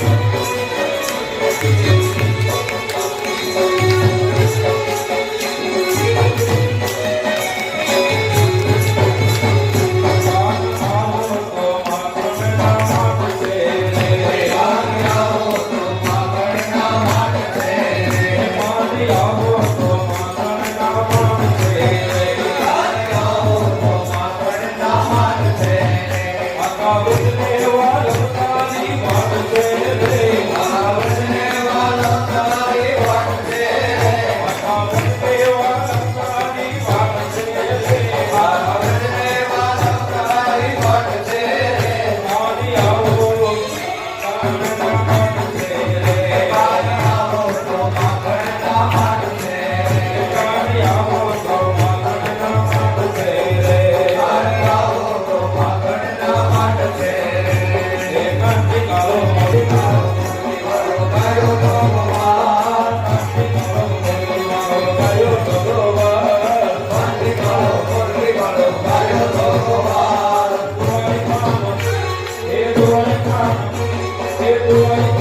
Thank you. Come on. Oh,